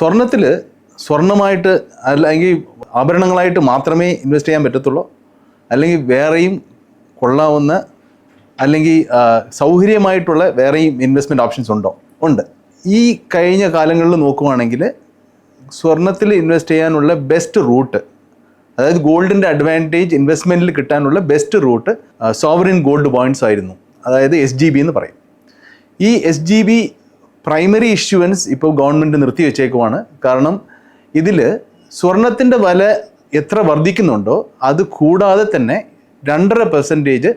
സ്വർണത്തിൽ സ്വർണമായിട്ട് അല്ലെങ്കിൽ ആഭരണങ്ങളായിട്ട് മാത്രമേ ഇൻവെസ്റ്റ് ചെയ്യാൻ പറ്റത്തുള്ളൂ. അല്ലെങ്കിൽ വേറെയും കൊള്ളാവുന്ന അല്ലെങ്കിൽ സൗകര്യമായിട്ടുള്ള വേറെയും ഇൻവെസ്റ്റ്മെന്റ് ഓപ്ഷൻസ് ഉണ്ടോ? ഉണ്ട്. ഈ കഴിഞ്ഞ കാലങ്ങളിൽ നോക്കുവാണെങ്കിൽ സ്വർണത്തിൽ ഇൻവെസ്റ്റ് ചെയ്യാനുള്ള ബെസ്റ്റ് റൂട്ട് അതായത് ഗോൾഡിന്റെ അഡ്വാന്റേജ് ഇൻവെസ്റ്റ്മെന്റിൽ കിട്ടാനുള്ള best route sovereign gold bonds ആയിരുന്നു. അതായത് എസ് ജി ബി എന്ന് പറയും. ഈ S G B primary issuance ഇപ്പോൾ ഗവൺമെന്റ് നിർത്തി വെച്ചേക്കുവാണ്. കാരണം ഇതിൽ സ്വർണത്തിന്റെ വില എത്ര വർദ്ധിക്കുന്നുണ്ടോ അത് കൂടാതെ തന്നെ രണ്ടര പെർസെന്റേജ്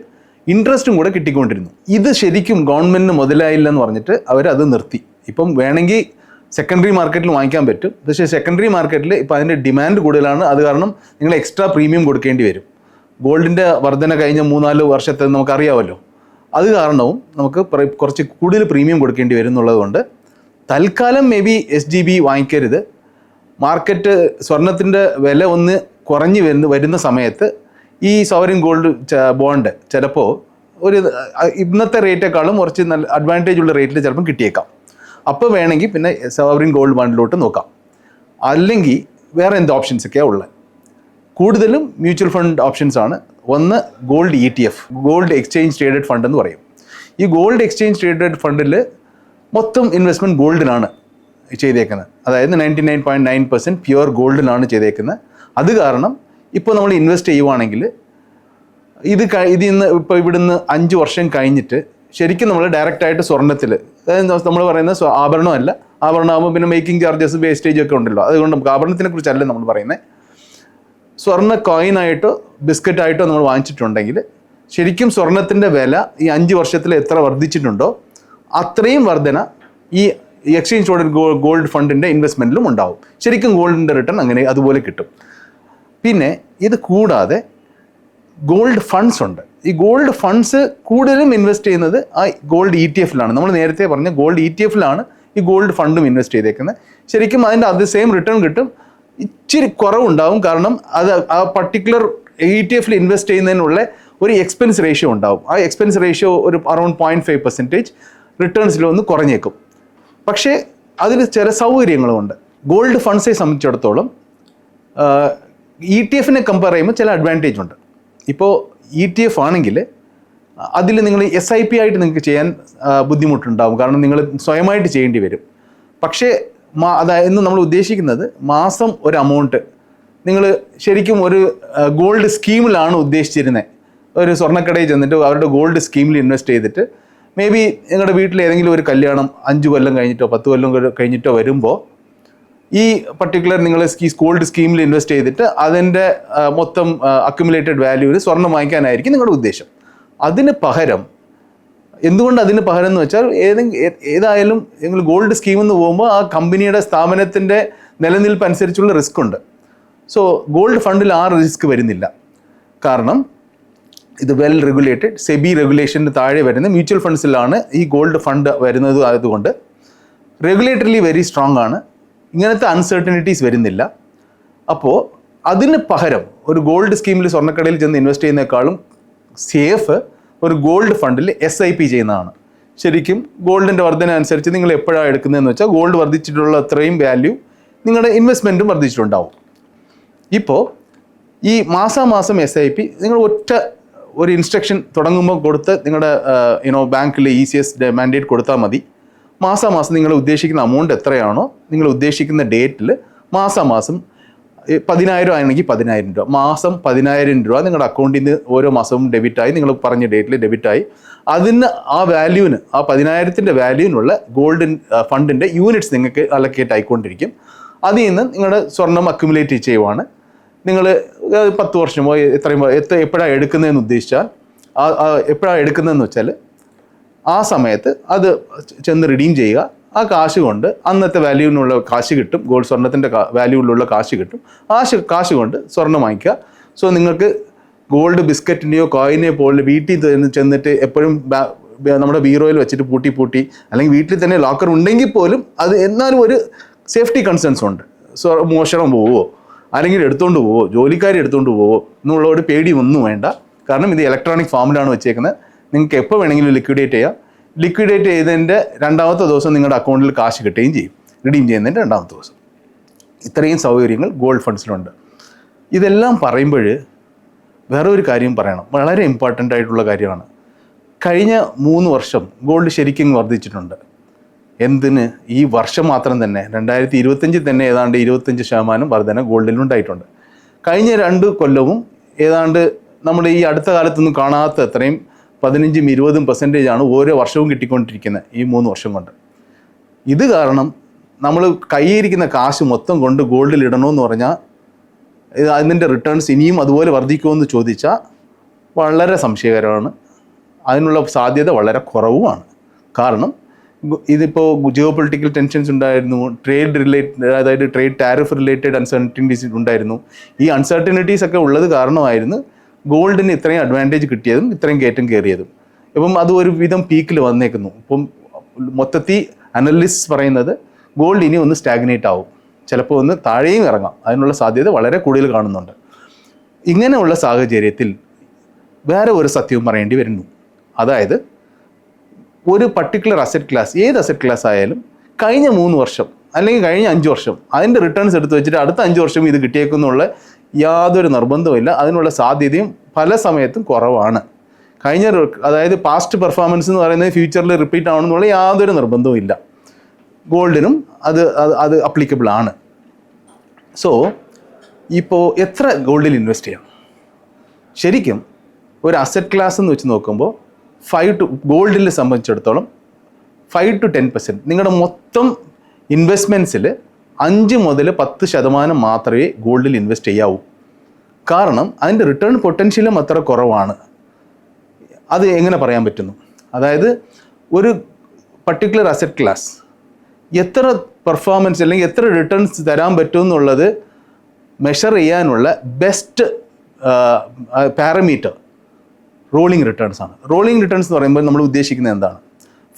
ഇൻട്രസ്റ്റും കൂടെ കിട്ടിക്കൊണ്ടിരുന്നു. ഇത് ശരിക്കും ഗവൺമെന്റിന് മുതലായില്ല എന്ന് പറഞ്ഞിട്ട് അവരത് നിർത്തി. ഇപ്പം വേണമെങ്കിൽ സെക്കൻഡറി മാർക്കറ്റിൽ വാങ്ങിക്കാൻ പറ്റും. പക്ഷേ സെക്കൻഡറി മാർക്കറ്റിൽ ഇപ്പോൾ അതിന്റെ ഡിമാൻഡ് കൂടുതലാണ്. അത് കാരണം നിങ്ങൾ എക്സ്ട്രാ പ്രീമിയം കൊടുക്കേണ്ടി വരും. ഗോൾഡിന്റെ വർധന കഴിഞ്ഞ മൂന്നാൽ വർഷത്തെ നമുക്കറിയാമല്ലോ അത് കാരണവും നമുക്ക് കുറച്ച് കൂടുതൽ പ്രീമിയം കൊടുക്കേണ്ടി വരും എന്നുള്ളതുകൊണ്ട് തൽക്കാലം maybe S G B വാങ്ങിക്കരുത്. മാർക്കറ്റ് സ്വർണത്തിന്റെ വില ഒന്ന് കുറഞ്ഞു വരുന്ന വരുന്ന സമയത്ത് ഈ സോവറിൻ ഗോൾഡ് ബോണ്ട് ചിലപ്പോൾ ഒരു ഇന്നത്തെ റേറ്റേക്കാളും കുറച്ച് നല്ല അഡ്വാന്റേജ് ഉള്ള റേറ്റിൽ ചിലപ്പം കിട്ടിയേക്കാം. അപ്പോൾ വേണമെങ്കിൽ പിന്നെ സോവറിൻ ഗോൾഡ് ബോണ്ടിലോട്ട് നോക്കാം. അല്ലെങ്കിൽ വേറെ എന്ത് ഓപ്ഷൻസൊക്കെയാണ് ഉള്ളത് കൂടുതലും മ്യൂച്വൽ ഫണ്ട് ഓപ്ഷൻസ് ആണ്. ഒന്ന് gold E T F gold exchange traded fund എന്ന് പറയും. ഈ ഗോൾഡ് എക്സ്ചേഞ്ച് ട്രേഡഡ് ഫണ്ടിൽ മൊത്തം ഇൻവെസ്റ്റ്മെന്റ് ഗോൾഡിലാണ് ചെയ്തേക്കുന്നത്. അതായത് ninety nine point nine percent pure ഗോൾഡിലാണ് ചെയ്തേക്കുന്നത്. അത് കാരണം ഇപ്പോൾ നമ്മൾ ഇൻവെസ്റ്റ് ചെയ്യുവാണെങ്കിൽ ഇത് ഇത് ഇതിൽ നിന്ന് ഇപ്പോൾ ഇവിടുന്ന് അഞ്ച് വർഷം കഴിഞ്ഞിട്ട് ശരിക്കും നമ്മൾ ഡയറക്റ്റായിട്ട് സ്വർണത്തിൽ അതായത് നമ്മൾ പറയുന്നത് സ്വ- ആഭരണമല്ല. ആഭരണമാകുമ്പോൾ പിന്നെ മേക്കിംഗ് ചാർജസ് വേസ്റ്റേജ് ഒക്കെ ഉണ്ടല്ലോ. അതുകൊണ്ട് നമുക്ക് ആഭരണത്തിനെ കുറിച്ചല്ല നമ്മൾ പറയുന്നത് സ്വർണ കോയിനായിട്ടോ ബിസ്ക്കറ്റായിട്ടോ നമ്മൾ വാങ്ങിച്ചിട്ടുണ്ടെങ്കിൽ ശരിക്കും സ്വർണത്തിന്റെ വില ഈ അഞ്ച് വർഷത്തിൽ എത്ര വർദ്ധിച്ചിട്ടുണ്ടോ അത്രയും വർധന ഈ എക്സ്ചേഞ്ച് ട്രേഡഡ് ഗോൾഡ് ഫണ്ടിന്റെ ഇൻവെസ്റ്റ്മെന്റിലും ഉണ്ടാവും. ശരിക്കും ഗോൾഡിന്റെ റിട്ടേൺ അങ്ങനെ അതുപോലെ കിട്ടും. പിന്നെ ഇത് കൂടാതെ ഗോൾഡ് ഫണ്ട്സ് ഉണ്ട്. ഈ ഗോൾഡ് ഫണ്ട്സ് കൂടുതലും ഇൻവെസ്റ്റ് ചെയ്യുന്നത് ആ ഗോൾഡ് ഇ ടി എഫിലാണ് നമ്മൾ നേരത്തെ പറഞ്ഞ ഗോൾഡ് ഇ ടി എഫിലാണ് ഈ ഗോൾഡ് ഫണ്ടും ഇൻവെസ്റ്റ് ചെയ്തേക്കുന്നത്. ശരിക്കും അതിന്റെ അത് സെയിം റിട്ടേൺ കിട്ടും. ഇച്ചിരി കുറവുണ്ടാവും. കാരണം അത് ആ പർട്ടിക്കുലർ ഇ ടി എഫിൽ ഇൻവെസ്റ്റ് ചെയ്യുന്നതിനുള്ള ഒരു എക്സ്പെൻസ് റേഷ്യോ ഉണ്ടാവും. ആ എക്സ്പെൻസ് റേഷ്യോ ഒരു അറൗണ്ട് പോയിന്റ് ഫൈവ് പെർസെന്റേജ് റിട്ടേൺസിലൊന്ന് കുറഞ്ഞേക്കും. പക്ഷേ അതിൽ ചില സൗകര്യങ്ങളുമുണ്ട് ഗോൾഡ് ഫണ്ട്സെ സംബന്ധിച്ചിടത്തോളം ഇ ടി എഫിനെ കമ്പയർ ചെയ്യുമ്പോൾ ചില അഡ്വാന്റേജ് ഉണ്ട്. ഇപ്പോൾ ഇ ടി എഫ് ആണെങ്കിൽ അതിൽ നിങ്ങൾ എസ് ഐ പി ആയിട്ട് നിങ്ങൾക്ക് ചെയ്യാൻ ബുദ്ധിമുട്ടുണ്ടാവും. കാരണം നിങ്ങൾ സ്വയമായിട്ട് ചെയ്യേണ്ടി വരും. പക്ഷേ മാ അതായത് നമ്മൾ ഉദ്ദേശിക്കുന്നത് മാസം ഒരു എമൗണ്ട് നിങ്ങൾ ശരിക്കും ഒരു ഗോൾഡ് സ്കീമിലാണ് ഉദ്ദേശിച്ചിരുന്നത് ഒരു സ്വർണക്കടയിൽ ചെന്നിട്ട് അവരുടെ ഗോൾഡ് സ്കീമിൽ ഇൻവെസ്റ്റ് ചെയ്തിട്ട് മേ ബി നിങ്ങളുടെ വീട്ടിൽ ഏതെങ്കിലും ഒരു കല്യാണം അഞ്ച് കൊല്ലം കഴിഞ്ഞിട്ടോ പത്ത് കൊല്ലം കഴിഞ്ഞിട്ടോ വരുമ്പോൾ ഈ പർട്ടിക്കുലർ നിങ്ങൾ സ്കീ ഗോൾഡ് സ്കീമിൽ ഇൻവെസ്റ്റ് ചെയ്തിട്ട് അതിന്റെ മൊത്തം അക്യുമുലേറ്റഡ് വാല്യൂവിൽ സ്വർണം വാങ്ങിക്കാനായിരിക്കും നിങ്ങളുടെ ഉദ്ദേശം. അതിന് പകരം എന്തുകൊണ്ട് അതിന് പകരം എന്ന് വെച്ചാൽ ഏതെങ്കിലും ഏതായാലും നിങ്ങൾ ഗോൾഡ് സ്കീം എന്ന് പോകുമ്പോൾ ആ കമ്പനിയുടെ സ്ഥാപനത്തിന്റെ നിലനിൽപ്പ് അനുസരിച്ചുള്ള റിസ്ക് ഉണ്ട്. സോ ഗോൾഡ് ഫണ്ടിൽ ആ റിസ്ക് വരുന്നില്ല. കാരണം ഇത് വെൽ റെഗുലേറ്റഡ് സെബി റെഗുലേഷന് താഴെ വരുന്ന മ്യൂച്വൽ ഫണ്ട്സിലാണ് ഈ ഗോൾഡ് ഫണ്ട് വരുന്നത് ആയതുകൊണ്ട് റെഗുലേറ്ററിലി വെരി സ്ട്രോങ് ആണ്. ഇങ്ങനത്തെ അൺസർട്ടനിറ്റീസ് വരുന്നില്ല. അപ്പോൾ അതിന് പകരം ഒരു ഗോൾഡ് സ്കീമിൽ സ്വർണക്കടയിൽ ചെന്ന് ഇൻവെസ്റ്റ് ചെയ്യുന്നേക്കാളും സേഫ് ഒരു ഗോൾഡ് ഫണ്ടിൽ എസ് ഐ പി ചെയ്യുന്നതാണ്. ശരിക്കും ഗോൾഡിന്റെ വർധന അനുസരിച്ച് നിങ്ങൾ എപ്പോഴാണ് എടുക്കുന്നതെന്ന് വെച്ചാൽ ഗോൾഡ് വർദ്ധിച്ചിട്ടുള്ള അത്രയും വാല്യൂ നിങ്ങളുടെ ഇൻവെസ്റ്റ്മെന്റും വർദ്ധിച്ചിട്ടുണ്ടാവും. ഇപ്പോൾ ഈ മാസാമാസം എസ് ഐ പി നിങ്ങൾ ഒറ്റ ഒരു ഇൻസ്ട്രക്ഷൻ തുടങ്ങുമ്പോൾ കൊടുത്ത് നിങ്ങളുടെ യുനോ ബാങ്കിൽ ഇ സി എസ് മാൻഡേറ്റ് കൊടുത്താൽ മതി. മാസാമാസം നിങ്ങൾ ഉദ്ദേശിക്കുന്ന എമൗണ്ട് എത്രയാണോ നിങ്ങൾ ഉദ്ദേശിക്കുന്ന ഡേറ്റിൽ മാസാമാസം പതിനായിരം ആണെങ്കിൽ പതിനായിരം രൂപ. മാസം പതിനായിരം രൂപ നിങ്ങളുടെ അക്കൗണ്ടിൽ നിന്ന് ഓരോ മാസവും ഡെബിറ്റായി നിങ്ങൾ പറഞ്ഞ ഡേറ്റിൽ ഡെബിറ്റായി അതിന് ആ വാല്യൂവിന് ആ പതിനായിരത്തിന്റെ വാല്യൂവിനുള്ള ഗോൾഡൻ ഫണ്ടിന്റെ യൂണിറ്റ്സ് നിങ്ങൾക്ക് അലക്കേറ്റ് ആയിക്കൊണ്ടിരിക്കും. അതിൽ നിന്ന് നിങ്ങളുടെ സ്വർണം അക്യുമുലേറ്റ് ചെയ്യുവാണ്. നിങ്ങൾ പത്ത് വർഷമോ എത്രയും എത്ര എപ്പോഴാണ് എടുക്കുന്നതെന്ന് ഉദ്ദേശിച്ചാൽ ആ എപ്പോഴാണ് എടുക്കുന്നതെന്ന് വെച്ചാൽ ആ സമയത്ത് അത് ചെന്ന് റിഡീം ചെയ്യുക. ആ കാശ് കൊണ്ട് അന്നത്തെ വാല്യൂവിനുള്ള കാശ് കിട്ടും. ഗോൾഡ് സ്വർണത്തിന്റെ വാല്യൂവിലുള്ള കാശ് കിട്ടും. ആ കാശ് കൊണ്ട് സ്വർണം വാങ്ങിക്കുക. സോ നിങ്ങൾക്ക് ഗോൾഡ് ബിസ്ക്കറ്റിന്റെയോ കോയിനെയോ പോലെ വീട്ടിൽ ചെന്ന് ചെന്നിട്ട് എപ്പോഴും നമ്മുടെ ബീറോയിൽ വെച്ചിട്ട് പൂട്ടി പൂട്ടി അല്ലെങ്കിൽ വീട്ടിൽ തന്നെ ലോക്കർ ഉണ്ടെങ്കിൽ പോലും അത് എന്നാലും ഒരു സേഫ്റ്റി കൺസേൺസ് ഉണ്ട്. സോ മോഷണം പോവോ? അല്ലെങ്കിൽ എടുത്തുകൊണ്ട് പോവോ? ജോലിക്കാരി എടുത്തുകൊണ്ട് പോവോ? എന്നുള്ള ഒരു പേടി ഒന്നും വേണ്ട. കാരണം ഇത് ഇലക്ട്രോണിക് ഫോമിലാണ് വെച്ചേക്കുന്നത്. നിങ്ങൾക്ക് എപ്പോൾ വേണമെങ്കിലും ലിക്വിഡേറ്റ് ചെയ്യാം. ലിക്വിഡേറ്റ് ചെയ്തതിന്റെ രണ്ടാമത്തെ ദിവസം നിങ്ങളുടെ അക്കൗണ്ടിൽ കാശ് കിട്ടുകയും ചെയ്യും. റിഡീം ചെയ്യുന്നതിന്റെ രണ്ടാമത്തെ ദിവസം. ഇത്രയും സൗകര്യങ്ങൾ ഗോൾഡ് ഫണ്ട്സിലുണ്ട് ഇതെല്ലാം പറയുമ്പോൾ വേറെ ഒരു കാര്യം പറയണം. വളരെ ഇമ്പോർട്ടന്റ് ആയിട്ടുള്ള കാര്യമാണ്. കഴിഞ്ഞ മൂന്ന് വർഷം ഗോൾഡ് ശരിക്കും വർദ്ധിച്ചിട്ടുണ്ട്. എന്തിന്? ഈ വർഷം മാത്രം തന്നെ. രണ്ടായിരത്തി ഇരുപത്തഞ്ചിൽ തന്നെ ഏതാണ്ട് ഇരുപത്തഞ്ച് ശതമാനം വർധന ഗോൾഡിലുണ്ടായിട്ടുണ്ട് കഴിഞ്ഞ രണ്ട് കൊല്ലവും ഏതാണ്ട് നമ്മുടെ ഈ അടുത്ത കാലത്തൊന്നും കാണാത്ത അത്രയും പതിനഞ്ചും ഇരുപതും പെർസെന്റേജ് ആണ് ഓരോ വർഷവും കിട്ടിക്കൊണ്ടിരിക്കുന്നത് ഈ മൂന്ന് വർഷം കൊണ്ട്. ഇത് കാരണം നമ്മൾ കൈയിരിക്കുന്ന കാശ് മൊത്തം കൊണ്ട് ഗോൾഡിൽ ഇടണമെന്ന് പറഞ്ഞാൽ ഇത് അതിന്റെ റിട്ടേൺസ് ഇനിയും അതുപോലെ വർദ്ധിക്കുമെന്ന് ചോദിച്ചാൽ വളരെ സംശയകരമാണ്. അതിനുള്ള സാധ്യത വളരെ കുറവുമാണ്. കാരണം ഇതിപ്പോൾ ജിയോ പൊളിറ്റിക്കൽ ടെൻഷൻസ് ഉണ്ടായിരുന്നു ട്രേഡ് റിലേറ്റഡ് അതായത് ട്രേഡ് ടാരിഫ് റിലേറ്റഡ് അൺസർട്ടനിറ്റീസ് ഉണ്ടായിരുന്നു. ഈ അൺസർട്ടനിറ്റീസ് ഒക്കെ ഉള്ളത് കാരണമായിരുന്നു ഗോൾഡിന് ഇത്രയും അഡ്വാന്റേജ് കിട്ടിയതും ഇത്രയും കയറ്റം കയറിയതും. ഇപ്പം അത് ഒരു വിധം പീക്കിൽ വന്നേക്കുന്നു. ഇപ്പം മൊത്തത്തിൽ അനലിസ്റ്റ് പറയുന്നത് ഗോൾഡ് ഇനി ഒന്ന് സ്റ്റാഗ്നേറ്റ് ആവും. ചിലപ്പോൾ ഒന്ന് താഴെയും ഇറങ്ങാം. അതിനുള്ള സാധ്യത വളരെ കൂടുതൽ കാണുന്നുണ്ട്. ഇങ്ങനെയുള്ള സാഹചര്യത്തിൽ വേറെ ഒരു സത്യവും പറയേണ്ടി വരുന്നു. അതായത് ഒരു പർട്ടിക്കുലർ അസറ്റ് ക്ലാസ് ഏത് അസറ്റ് ക്ലാസ് ആയാലും കഴിഞ്ഞ മൂന്ന് വർഷം അല്ലെങ്കിൽ കഴിഞ്ഞ അഞ്ച് വർഷം അതിന്റെ റിട്ടേൺസ് എടുത്ത് വെച്ചിട്ട് അടുത്ത അഞ്ച് വർഷം ഇത് കിട്ടിയേക്കുന്നുള്ള യാതൊരു നിർബന്ധവുമില്ല. അതിനുള്ള സാധ്യതയും പല സമയത്തും കുറവാണ്. കഴിഞ്ഞ അതായത് പാസ്റ്റ് പെർഫോമൻസ് എന്ന് പറയുന്നത് ഫ്യൂച്ചറിൽ റിപ്പീറ്റ് ആവണമെന്നുള്ള യാതൊരു നിർബന്ധവും ഇല്ല ഗോൾഡിനും അത് അത് അപ്ലിക്കബിൾ ആണ്. സോ ഇപ്പോൾ എത്ര ഗോൾഡിൽ ഇൻവെസ്റ്റ് ചെയ്യാം? ശരിക്കും ഒരു അസറ്റ് ക്ലാസ് എന്ന് വെച്ച് നോക്കുമ്പോൾ ഫൈവ് ടു ഗോൾഡിനെ സംബന്ധിച്ചിടത്തോളം ഫൈവ് ടു ടെൻ പെർസെന്റ് നിങ്ങളുടെ മൊത്തം ഇൻവെസ്റ്റ്മെന്റ്സിൽ അഞ്ച് മുതൽ പത്ത് ശതമാനം മാത്രമേ ഗോൾഡിൽ ഇൻവെസ്റ്റ് ചെയ്യാവൂ. കാരണം അതിന്റെ റിട്ടേൺ പൊട്ടൻഷ്യലും അത്ര കുറവാണ്. അത് എങ്ങനെ പറയാൻ പറ്റുന്നു? അതായത് ഒരു പർട്ടിക്കുലർ അസറ്റ് ക്ലാസ് എത്ര പെർഫോമൻസ് അല്ലെങ്കിൽ എത്ര റിട്ടേൺസ് തരാൻ പറ്റും എന്നുള്ളത് മെഷർ ചെയ്യാനുള്ള ബെസ്റ്റ് പാരമീറ്റർ റോളിംഗ് റിട്ടേൺസ് ആണ്. റോളിംഗ് റിട്ടേൺസ് എന്ന് പറയുമ്പോൾ നമ്മൾ ഉദ്ദേശിക്കുന്നത് എന്താണ്?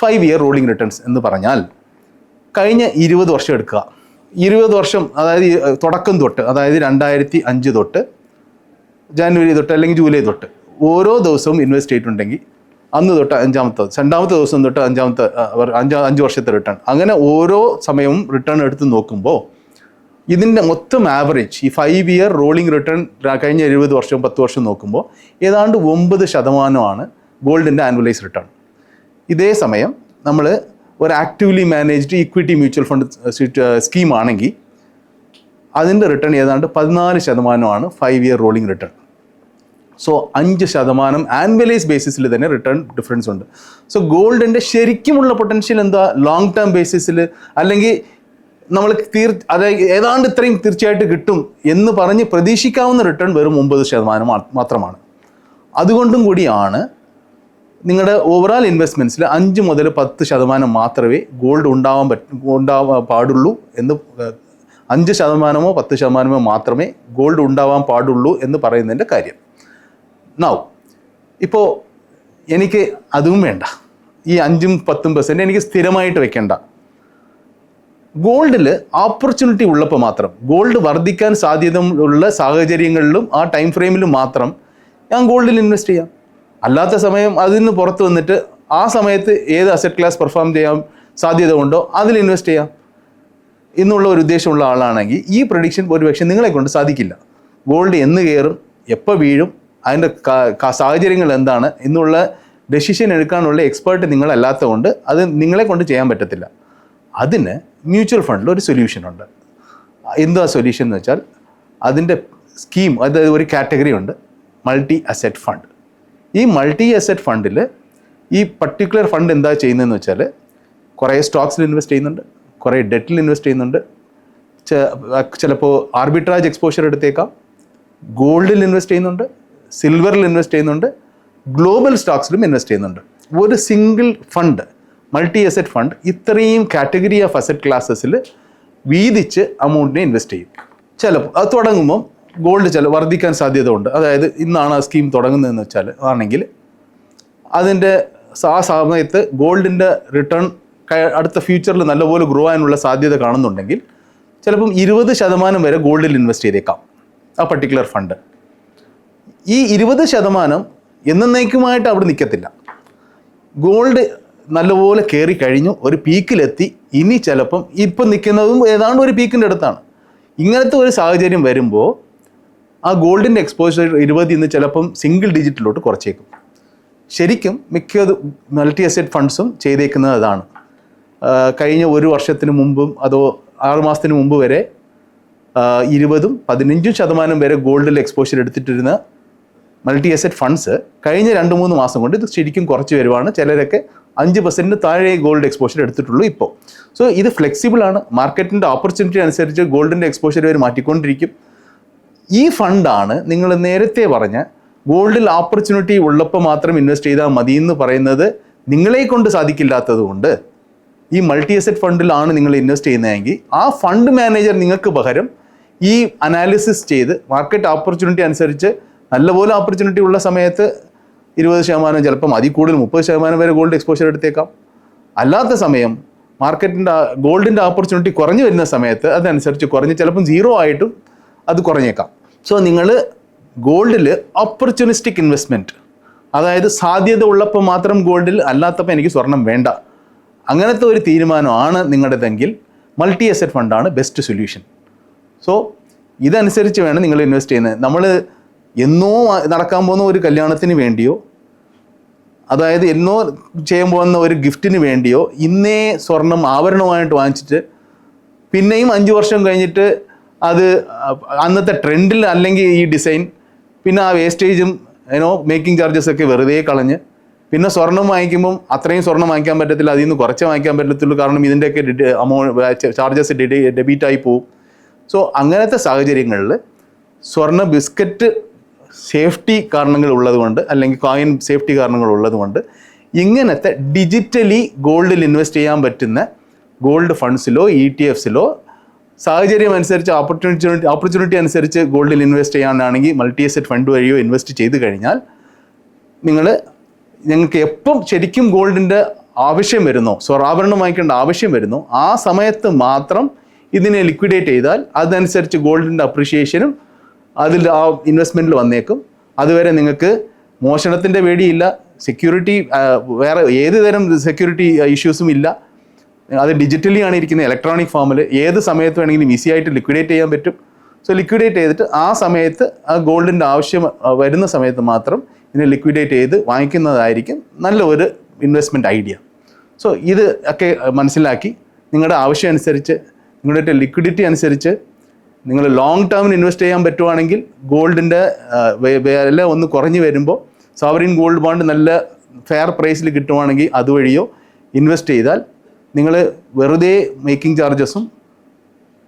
ഫൈവ് ഇയർ റോളിംഗ് റിട്ടേൺസ് എന്ന് പറഞ്ഞാൽ കഴിഞ്ഞ ഇരുപത് വർഷം എടുക്കുക. ഇരുപത് വർഷം അതായത് തുടക്കം തൊട്ട് അതായത് രണ്ടായിരത്തി അഞ്ച് തൊട്ട് ജാനുവരി തൊട്ട് അല്ലെങ്കിൽ ജൂലൈ തൊട്ട് ഓരോ ദിവസവും ഇൻവെസ്റ്റ് ചെയ്തിട്ടുണ്ടെങ്കിൽ അന്ന് തൊട്ട് അഞ്ചാമത്തെ രണ്ടാമത്തെ ദിവസം തൊട്ട് അഞ്ചാമത്തെ അഞ്ചാ അഞ്ച് വർഷത്തെ റിട്ടേൺ അങ്ങനെ ഓരോ സമയവും റിട്ടേൺ എടുത്ത് നോക്കുമ്പോൾ ഇതിന്റെ മൊത്തം ആവറേജ് ഈ ഫൈവ് ഇയർ റോളിംഗ് റിട്ടേൺ കഴിഞ്ഞ എഴുപത് വർഷം പത്ത് വർഷം നോക്കുമ്പോൾ ഏതാണ്ട് ഒമ്പത് ശതമാനമാണ് ഗോൾഡിന്റെ ആനുവലൈസ് റിട്ടേൺ ഇതേ സമയം നമ്മൾ ഒരു actively managed equity mutual fund scheme ആണെങ്കിൽ അതിന്റെ റിട്ടേൺ ഏതാണ്ട് പതിനാല് ശതമാനമാണ് five year rolling return so അഞ്ച് ശതമാനം ആൻവലൈസ് ബേസിസിൽ തന്നെ റിട്ടേൺ ഡിഫറൻസ് ഉണ്ട്. സോ ഗോൾഡിന്റെ ശരിക്കുമുള്ള പൊട്ടൻഷ്യൽ എന്താ? ലോങ് ടേം ബേസിസിൽ അല്ലെങ്കിൽ നമ്മൾ തീർ അതായത് ഏതാണ്ട് ഇത്രയും തീർച്ചയായിട്ട് കിട്ടും എന്ന് പറഞ്ഞ് പ്രതീക്ഷിക്കാവുന്ന റിട്ടേൺ വെറും ഒമ്പത് ശതമാനം മാത്രമാണ്. അതുകൊണ്ടും കൂടിയാണ് നിങ്ങളുടെ ഓവറാൾ ഇൻവെസ്റ്റ്മെന്റ്സിൽ അഞ്ച് മുതൽ പത്ത് ശതമാനം മാത്രമേ ഗോൾഡ് ഉണ്ടാവാൻ പറ്റ ഉണ്ടാവാൻ പാടുള്ളൂ എന്ന് അഞ്ച് ശതമാനമോ പത്ത് ശതമാനമോ മാത്രമേ ഗോൾഡ് ഉണ്ടാവാൻ പാടുള്ളൂ എന്ന് പറയുന്നതിന്റെ കാര്യം. നൗ ഇപ്പോൾ എനിക്ക് അതും വേണ്ട. ഈ അഞ്ചും പത്തും പെർസെന്റ് എനിക്ക് സ്ഥിരമായിട്ട് വെക്കേണ്ട. ഗോൾഡിൽ ഓപ്പർച്യൂണിറ്റി ഉള്ളപ്പോൾ മാത്രം ഗോൾഡ് വർദ്ധിക്കാൻ സാധ്യത ഉള്ള സാഹചര്യങ്ങളിലും ആ ടൈം ഫ്രെയിമിലും മാത്രം ഞാൻ ഗോൾഡിൽ ഇൻവെസ്റ്റ് ചെയ്യാം. അല്ലാത്ത സമയം അതിൽ നിന്ന് പുറത്ത് വന്നിട്ട് ആ സമയത്ത് ഏത് അസറ്റ് ക്ലാസ് പെർഫോം ചെയ്യാൻ സാധ്യത ഉണ്ടോ അതിൽ ഇൻവെസ്റ്റ് ചെയ്യാം എന്നുള്ള ഒരു ഉദ്ദേശമുള്ള ആളാണെങ്കിൽ ഈ പ്രഡിക്ഷൻ ഒരുപക്ഷെ നിങ്ങളെ കൊണ്ട് സാധിക്കില്ല. ഗോൾഡ് എന്ന് കയറും എപ്പോൾ വീഴും അതിന്റെ സാഹചര്യങ്ങൾ എന്താണ് എന്നുള്ള ഡെസിഷൻ എടുക്കാനുള്ള എക്സ്പേർട്ട് നിങ്ങളല്ലാത്തതുകൊണ്ട് അത് നിങ്ങളെ കൊണ്ട് ചെയ്യാൻ പറ്റത്തില്ല. അതിന് മ്യൂച്വൽ ഫണ്ടിൽ ഒരു സൊല്യൂഷൻ ഉണ്ട്. എന്താ സൊല്യൂഷൻ എന്ന് വെച്ചാൽ അതിന്റെ സ്കീം അതായത് ഒരു കാറ്റഗറി ഉണ്ട് മൾട്ടി അസെറ്റ് ഫണ്ട് ഈ മൾട്ടി അസറ്റ് ഫണ്ടിൽ ഈ പർട്ടിക്കുലർ ഫണ്ട് എന്താ ചെയ്യുന്നതെന്ന് വെച്ചാൽ കുറേ സ്റ്റോക്സിൽ ഇൻവെസ്റ്റ് ചെയ്യുന്നുണ്ട് കുറേ ഡെറ്റിൽ ഇൻവെസ്റ്റ് ചെയ്യുന്നുണ്ട്. ചിലപ്പോൾ ആർബിട്രാജ് എക്സ്പോഷർ എടുത്തേക്കാം. ഗോൾഡിൽ ഇൻവെസ്റ്റ് ചെയ്യുന്നുണ്ട് സിൽവറിൽ ഇൻവെസ്റ്റ് ചെയ്യുന്നുണ്ട് ഗ്ലോബൽ സ്റ്റോക്സിലും ഇൻവെസ്റ്റ് ചെയ്യുന്നുണ്ട്. ഒരു single fund multi asset fund ഇത്രയും കാറ്റഗറി ഓഫ് അസറ്റ് ക്ലാസ്സസിൽ വീതിച്ച് അമൗണ്ടിനെ ഇൻവെസ്റ്റ് ചെയ്യും. ചിലപ്പോൾ അത് തുടങ്ങുമ്പം ഗോൾഡ് ചില വർദ്ധിക്കാൻ സാധ്യത ഉണ്ട് അതായത് ഇന്നാണ് ആ സ്കീം തുടങ്ങുന്നതെന്ന് വെച്ചാൽ ആണെങ്കിൽ അതിന്റെ ആ സമയത്ത് ഗോൾഡിന്റെ റിട്ടേൺ അടുത്ത ഫ്യൂച്ചറിൽ നല്ലപോലെ ഗ്രോ ആകാനുള്ള സാധ്യത കാണുന്നുണ്ടെങ്കിൽ ചിലപ്പം ഇരുപത് ശതമാനം വരെ ഗോൾഡിൽ ഇൻവെസ്റ്റ് ചെയ്തേക്കാം ആ പർട്ടിക്കുലർ ഫണ്ട് ഈ ഇരുപത് ശതമാനം എന്നേക്കുമായിട്ട് അവിടെ നിൽക്കത്തില്ല. ഗോൾഡ് നല്ലപോലെ കയറി കഴിഞ്ഞു ഒരു പീക്കിലെത്തി ഇനി ചിലപ്പം ഇപ്പം നിൽക്കുന്നതും ഏതാണ്ട് ഒരു പീക്കിന്റെ അടുത്താണ്. ഇങ്ങനത്തെ ഒരു സാഹചര്യം വരുമ്പോൾ ആ ഗോൾഡിന്റെ എക്സ്പോഷർ ഇരുപതിൽ നിന്ന് ചിലപ്പം സിംഗിൾ ഡിജിറ്റിലോട്ട് കുറച്ചേക്കും. ശരിക്കും മിക്ക മൾട്ടി അസെറ്റ് ഫണ്ട്സും ചെയ്തേക്കുന്നത് അതാണ്. കഴിഞ്ഞ ഒരു വർഷത്തിന് മുമ്പും അതോ ആറ് മാസത്തിന് മുമ്പ് വരെ ഇരുപതും പതിനഞ്ചും ശതമാനം വരെ ഗോൾഡിൽ എക്സ്പോഷർ എടുത്തിട്ടിരുന്ന മൾട്ടി അസറ്റ് ഫണ്ട്സ് കഴിഞ്ഞ രണ്ട് മൂന്ന് മാസം കൊണ്ട് ഇത് ശരിക്കും കുറച്ച് വരുവാണ്. ചിലരൊക്കെ അഞ്ച് പെർസെന്റിന് താഴെ ഗോൾഡ് എക്സ്പോഷർ എടുത്തിട്ടുള്ളൂ ഇപ്പോൾ സോ ഇത് ഫ്ലെക്സിബിൾ ആണ്. മാർക്കറ്റിന്റെ ഓപ്പർച്യൂണിറ്റി അനുസരിച്ച് ഗോൾഡിന്റെ എക്സ്പോഷർ അവർ മാറ്റിക്കൊണ്ടിരിക്കും. ഈ ഫണ്ടാണ് നിങ്ങൾ നേരത്തെ പറഞ്ഞ ഗോൾഡിൽ ഓപ്പർച്യൂണിറ്റി ഉള്ളപ്പോൾ മാത്രം ഇൻവെസ്റ്റ് ചെയ്താൽ മതി എന്ന് പറയുന്നത് നിങ്ങളെ കൊണ്ട് സാധിക്കില്ലാത്തത് കൊണ്ട് ഈ മൾട്ടി അസറ്റ് ഫണ്ടിലാണ് നിങ്ങൾ ഇൻവെസ്റ്റ് ചെയ്യുന്നതെങ്കിൽ ആ ഫണ്ട് മാനേജർ നിങ്ങൾക്ക് പകരം ഈ അനാലിസിസ് ചെയ്ത് മാർക്കറ്റ് ഓപ്പർച്യൂണിറ്റി അനുസരിച്ച് നല്ലപോലെ ഓപ്പർച്യൂണിറ്റി ഉള്ള സമയത്ത് ഇരുപത് ശതമാനം ചിലപ്പം അതിൽ കൂടുതൽ മുപ്പത് ശതമാനം വരെ ഗോൾഡ് എക്സ്പോഷർ എടുത്തേക്കാം. അല്ലാത്ത സമയം മാർക്കറ്റിന്റെ ഗോൾഡിന്റെ ഓപ്പർച്യൂണിറ്റി കുറഞ്ഞു വരുന്ന സമയത്ത് അതനുസരിച്ച് കുറഞ്ഞ് ചിലപ്പം സീറോ ആയിട്ടും അത് കുറഞ്ഞേക്കാം. സോ നിങ്ങൾ ഗോൾഡിൽ ഓപ്പർച്യൂണിസ്റ്റിക് ഇൻവെസ്റ്റ്മെന്റ് അതായത് സാധ്യത ഉള്ളപ്പോൾ മാത്രം ഗോൾഡിൽ അല്ലാത്തപ്പോൾ എനിക്ക് സ്വർണം വേണ്ട. അങ്ങനത്തെ ഒരു തീരുമാനമാണ് നിങ്ങളുടേതെങ്കിൽ മൾട്ടി അസറ്റ് ഫണ്ടാണ് ബെസ്റ്റ് സൊല്യൂഷൻ സോ ഇതനുസരിച്ച് വേണം നിങ്ങൾ ഇൻവെസ്റ്റ് ചെയ്യുന്നത്. നമ്മൾ എന്നോ നടക്കാൻ പോകുന്ന ഒരു കല്യാണത്തിന് വേണ്ടിയോ അതായത് എന്നോ ചെയ്യാൻ പോകുന്ന ഒരു ഗിഫ്റ്റിന് വേണ്ടിയോ ഇന്നേ സ്വർണം ആവരണമായിട്ട് വാങ്ങിച്ചിട്ട് പിന്നെയും അഞ്ച് വർഷം കഴിഞ്ഞിട്ട് അത് അന്നത്തെ ട്രെൻഡിൽ അല്ലെങ്കിൽ ഈ ഡിസൈൻ പിന്നെ ആ വേസ്റ്റേജും അതിനോ മേക്കിംഗ് ചാർജസ് ഒക്കെ വെറുതെ കളഞ്ഞ് പിന്നെ സ്വർണം വാങ്ങിക്കുമ്പം അത്രയും സ്വർണം വാങ്ങിക്കാൻ പറ്റത്തില്ല അതിൽ നിന്ന് കുറച്ച് വാങ്ങിക്കാൻ പറ്റത്തുള്ളൂ കാരണം ഇതിന്റെയൊക്കെ അമൗണ്ട് ചാർജസ് ഡെബിറ്റ് ആയി പോവും. സോ അങ്ങനത്തെ സാഹചര്യങ്ങളിൽ സ്വർണ ബിസ്ക്കറ്റ് സേഫ്റ്റി കാരണങ്ങൾ ഉള്ളതുകൊണ്ട് അല്ലെങ്കിൽ കോയിൻ സേഫ്റ്റി കാരണങ്ങൾ ഉള്ളതുകൊണ്ട് ഇങ്ങനത്തെ ഡിജിറ്റലി ഗോൾഡിൽ ഇൻവെസ്റ്റ് ചെയ്യാൻ പറ്റുന്ന ഗോൾഡ് ഫണ്ട്സിലോ ഇ ടി എഫ്സിലോ സാഹചര്യം അനുസരിച്ച് ഓപ്പർച്യൂണിറ്റി ഓപ്പർച്യൂണിറ്റി അനുസരിച്ച് ഗോൾഡിൽ ഇൻവെസ്റ്റ് ചെയ്യാനാണെങ്കിൽ മൾട്ടി അസറ്റ് ഫണ്ട് വഴിയോ ഇൻവെസ്റ്റ് ചെയ്ത് കഴിഞ്ഞാൽ നിങ്ങൾ ഞങ്ങൾക്ക് എപ്പം ശരിക്കും ഗോൾഡിന്റെ ആവശ്യം വരുന്നോ സ്വർണാഭരണം വാങ്ങിക്കേണ്ട ആവശ്യം വരുന്നോ ആ സമയത്ത് മാത്രം ഇതിനെ ലിക്വിഡേറ്റ് ചെയ്താൽ അതനുസരിച്ച് ഗോൾഡിന്റെ അപ്രിഷിയേഷനും അതിൽ ആ ഇൻവെസ്റ്റ്മെന്റിൽ വന്നേക്കും. അതുവരെ നിങ്ങൾക്ക് മോഷണത്തിന്റെ പേടിയില്ല സെക്യൂരിറ്റി വേറെ ഏത് തരം സെക്യൂരിറ്റി ഇഷ്യൂസും ഇല്ല. അത് ഡിജിറ്റലി ആണ് ഇരിക്കുന്നത് ഇലക്ട്രോണിക് ഫോമിൽ ഏത് സമയത്ത് വേണമെങ്കിലും ഈസി ആയിട്ട് ലിക്വിഡേറ്റ് ചെയ്യാൻ പറ്റും. സോ ലിക്വിഡേറ്റ് ചെയ്തിട്ട് ആ സമയത്ത് ആ ഗോൾഡിന്റെ ആവശ്യം വരുന്ന സമയത്ത് മാത്രം ഇതിനെ ലിക്വിഡേറ്റ് ചെയ്ത് വാങ്ങിക്കുന്നതായിരിക്കും നല്ല ഒരു ഇൻവെസ്റ്റ്മെന്റ് ഐഡിയ സോ ഇത് ഒക്കെ മനസ്സിലാക്കി നിങ്ങളുടെ ആവശ്യം അനുസരിച്ച് നിങ്ങളുടെ ലിക്വിഡിറ്റി അനുസരിച്ച് നിങ്ങൾ ലോങ് ടേമിന് ഇൻവെസ്റ്റ് ചെയ്യാൻ പറ്റുവാണെങ്കിൽ ഗോൾഡിന്റെ വില ഒന്ന് കുറഞ്ഞു വരുമ്പോൾ സോവറിൻ ഗോൾഡ് ബോണ്ട് നല്ല ഫെയർ പ്രൈസിൽ കിട്ടുവാണെങ്കിൽ അതുവഴിയോ ഇൻവെസ്റ്റ് ചെയ്താൽ നിങ്ങൾ വെറുതെ മേക്കിംഗ് ചാർജസും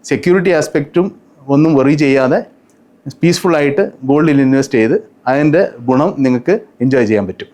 സെക്യൂരിറ്റി ആസ്പെക്റ്റും ഒന്നും വെറി ചെയ്യാതെ പീസ്ഫുള്ളായിട്ട് ഗോൾഡിൽ ഇൻവെസ്റ്റ് ചെയ്ത് അതിന്റെ ഗുണം നിങ്ങൾക്ക് എൻജോയ് ചെയ്യാൻ പറ്റും.